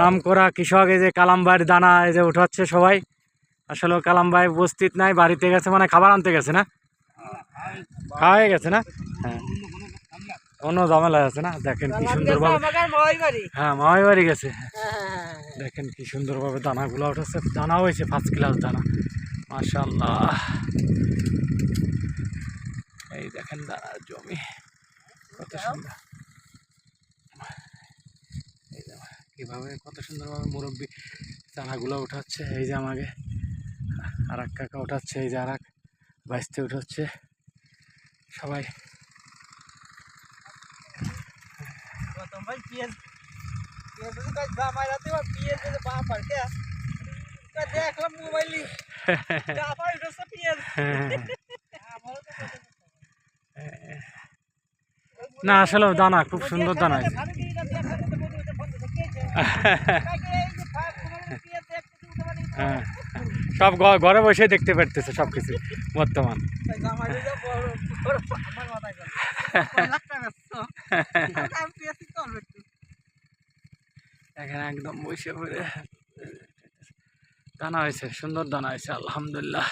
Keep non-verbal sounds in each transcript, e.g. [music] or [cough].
নাম করা কৃষক এই যে কালামবাইয়ের দানা এই যে উঠাচ্ছে সবাই। আসলে কালামবাই উপস্থিত নাই বাড়িতে গেছে মানে খাবার আনতে গেছে না? খাওয়া হয়ে গেছে না? হ্যাঁ। অন্য ঝামেলা আছে না? দেখেন কি সুন্দরভাবে হ্যাঁ মামাই বাড়ি গেছে। দেখেন কি সুন্দরভাবে দানাগুলো উঠেছে। দানা হয়েছে ফার্স্ট ক্লাস দানা। মাশাল্লাহ এই দেখেন দানার জমি। কত সুন্দর এই যে কীভাবে কত সুন্দরভাবে মুরব্বী দানাগুলো উঠাচ্ছে এই যে আমাকে। আর এক কাকা উঠাচ্ছে এই যে আর এক বাইসতে উঠাচ্ছে। সবাই। দেখলাম মোবাইলে [laughs] না আসলে দানা খুব সুন্দর দানা [laughs] সব ঘরে বসে দেখতে পারতেছে সব কিছু বর্তমান। এখানে একদম বসে পড়ে। দানা হয়েছে, সুন্দর দানা হয়েছে, আলহামদুলিল্লাহ।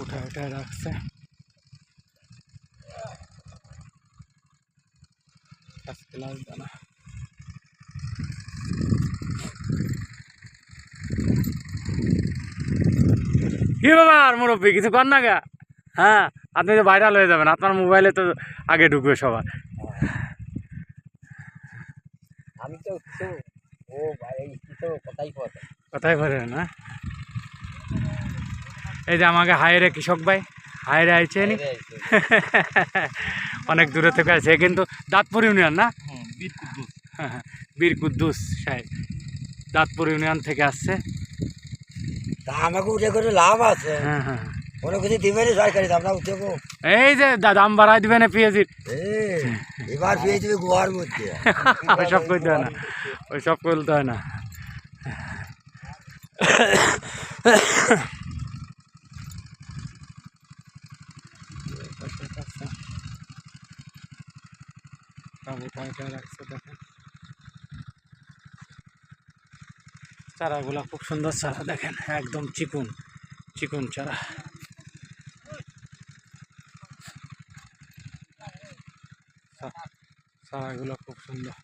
উঠে উঠে রাখছে। ফার্স্ট ক্লাস দানা কি ব্যাপার মুরব্বী কিছু কর না গা? হ্যাঁ আপনি তো ভাইরাল হয়ে যাবেন আপনার মোবাইলে তো আগে ঢুকবে সবার। আমি তো কিছু ও ভাই কথাই কথা কথাই বলেন না? এই যে আমাকে হায়রে কৃষক ভাই হায়রে আইছে নি। [laughs] অনেক দূরে থেকে আছে কিন্তু দাঁতপুর ইউনিয়ন না? হ্যাঁ, বীর কুদ্দুস। [laughs] সাহেব দাঁতপুর ইউনিয়ন থেকে আসছে। তা আমাকে উঠে করে লাভ আছে। হ্যাঁ হ্যাঁ কোনো কিছু দিবে না সরকারি আমরা উঠেবো এই যে দাম বাড়াই দিবে না পেঁয়াজির এবার পেয়ে যাবে গোয়ার মধ্যে। [laughs] ওইসব করতে হয় না। ওইসব করতে হয় না। চারাগুলো খুব সুন্দর চারা দেখেন একদম চিকুন চিকুন চারা। চারাগুলো খুব সুন্দর।